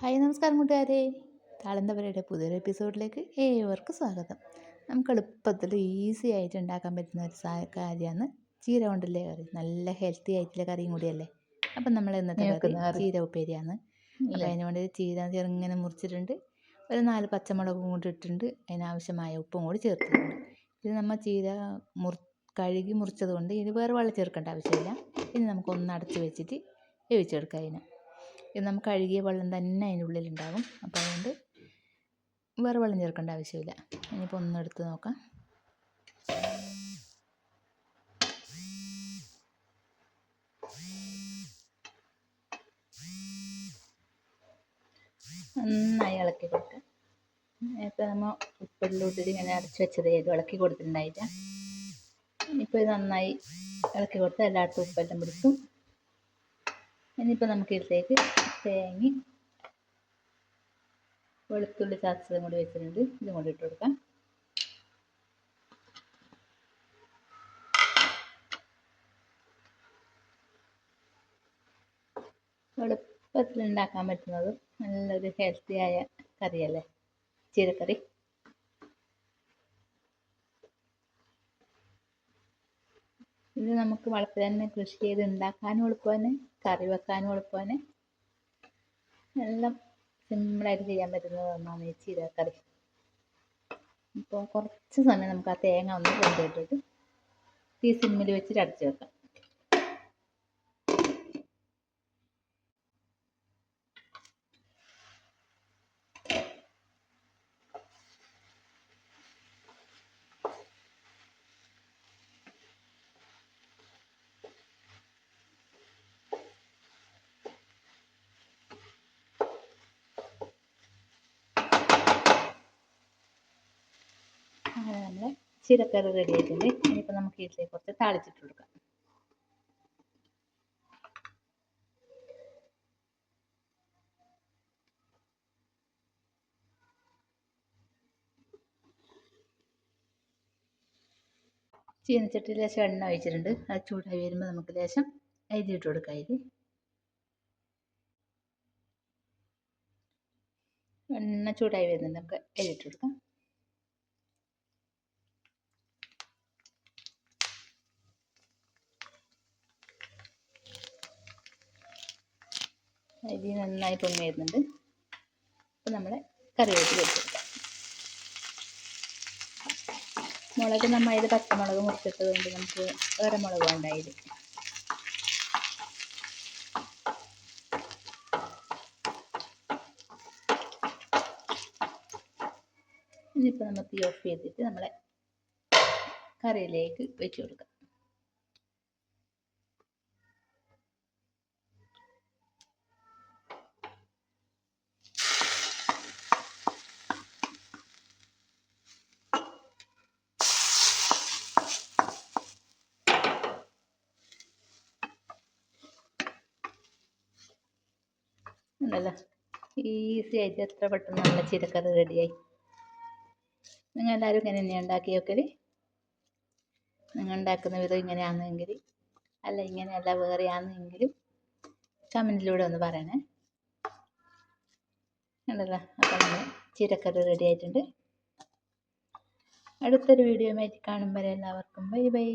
Hi നമസ്കാരം കൂട്ടുകാരെ. താളന്തവരയുടെ പുതിയൊരു എപ്പിസോഡിലേക്ക് ഏവർക്കും സ്വാഗതം. നമുക്ക് എളുപ്പത്തിൽ ഈസി ആയിട്ട് ഉണ്ടാക്കാൻ പറ്റുന്ന ഒരു കാര്യമാണ് ചീര കൊണ്ടല്ലേ കറി. നല്ല ഹെൽത്തി ആയിട്ടുള്ള കറിയും കൂടിയല്ലേ? അപ്പം നമ്മൾ ഇന്നത്തെ കറി ചീര ഉപ്പേരിയാണ്. അപ്പം അതിന് വേണ്ടി ചീര ചെറുങ്ങനെ മുറിച്ചിട്ടുണ്ട്. ഒരു നാല് പച്ചമുളകും കൂടി ഇട്ടിട്ടുണ്ട്. അതിനാവശ്യമായ ഉപ്പും കൂടി ചേർത്തിട്ടുണ്ട്. ഇത് നമ്മൾ ചീര മുറി കഴുകി മുറിച്ചത് കൊണ്ട് ഇനി വേറെ വെള്ളം ചേർക്കേണ്ട ആവശ്യമില്ല. ഇനി നമുക്കൊന്ന് അടച്ച് വെച്ചിട്ട് വേവിച്ചെടുക്കാം അതിന്. ഇത് നമുക്ക് കഴുകിയ വെള്ളം തന്നെ അതിന്റെ ഉള്ളിലുണ്ടാകും. അപ്പോൾ അതുകൊണ്ട് വേറെ വെള്ളം ചേർക്കേണ്ട ആവശ്യമില്ല. ഇനിയിപ്പോൾ ഒന്ന് എടുത്ത് നോക്കാം. നന്നായി ഇളക്കി കൊടുക്കുക ഇപ്പോൾ നമ്മൾ ഉപ്പിലോട്ടിട്ട് ഇങ്ങനെ അരച്ച് വെച്ചത് ഏത് ഇളക്കി കൊടുത്തിട്ടുണ്ടായില്ല. ഇപ്പോൾ ഇത് നന്നായി ഇളക്കി കൊടുത്ത് എല്ലായിടത്തും ഉപ്പെല്ലാം പിടിക്കും ഇനിയിപ്പോൾ നമുക്ക് ഇതിലേക്ക് തേങ്ങ വെളുത്തുള്ളി ചതച്ചതും കൂടി വെച്ചിട്ടുണ്ട്. ഇതും കൂടി ഇട്ട് കൊടുക്കാം. എളുപ്പത്തിൽ ഉണ്ടാക്കാൻ പറ്റുന്നതും നല്ലൊരു ആയ കറിയല്ലേ? ചീരക്കറി. ഇത് നമുക്ക് വളപ്പിൽ തന്നെ കൃഷി ചെയ്ത് ഉണ്ടാക്കാനും എളുപ്പമാണ് കറി വെക്കാനും എളുപ്പമാണ്. എല്ലാം സിമ്പിളായിട്ട് ചെയ്യാൻ പറ്റുന്ന ഒന്നാണ് ഈ ചീരക്കറി ഇപ്പോൾ കുറച്ച് സമയം നമുക്ക് ആ തേങ്ങ ഒന്ന് കൊണ്ടിട്ടിട്ട് തീ സിമ്മിൽ വെച്ചിട്ട് അടച്ചു വെക്കാം അങ്ങനെ നമ്മൾ ചീരക്കറി റെഡി ആയിട്ടുണ്ട്. ഇനിയിപ്പോൾ നമുക്ക് ഇതിലേക്ക് കുറച്ച് താളിച്ചിട്ട് കൊടുക്കാം. ചീനച്ചട്ടി ലേശം എണ്ണ ഒഴിച്ചിട്ടുണ്ട്. അത് ചൂടായി വരുമ്പോൾ നമുക്ക് ലേശം അരി ഇട്ട് കൊടുക്കാം അരി എണ്ണ ചൂടായി വരുന്നുണ്ട്. നമുക്ക് അരി ഇട്ട് കൊടുക്കാം. അരി നന്നായി പൊങ്ങി വരുന്നുണ്ട് അപ്പോൾ നമ്മൾ കറിവേപ്പില വെച്ചെടുക്കാം മുളക് നമ്മൾ അതിൽ പച്ചമുളക് മുറിച്ചിട്ടത് കൊണ്ട് നമുക്ക് വേറെ മുളക് വേണ്ടായത് ഇനിയിപ്പോൾ നമ്മൾ തീ ഓഫ് ചെയ്തിട്ട് നമ്മളെ കറിയിലേക്ക് വെച്ച് കൊടുക്കാം. ഉണ്ടല്ലോ. ഈസി ആയിട്ട് എത്ര പെട്ടെന്ന് നല്ല ചീരക്കറി റെഡിയായി. നിങ്ങൾ എല്ലാവരും ഇങ്ങനെ തന്നെ ഉണ്ടാക്കി നോക്കൽ. നിങ്ങൾ ഉണ്ടാക്കുന്ന വിധം ഇങ്ങനെയാണെങ്കിൽ അല്ല ഇങ്ങനെയല്ല വേറെയാണെന്നെങ്കിലും കമന്റിലൂടെ ഒന്ന് പറയണേ. ഉണ്ടല്ലോ. അപ്പം നമ്മൾ ചീരക്കറി റെഡി ആയിട്ടുണ്ട്. അടുത്തൊരു വീഡിയോ ആയിട്ട് കാണുമ്പോൾ എല്ലാവർക്കും. Bye bye.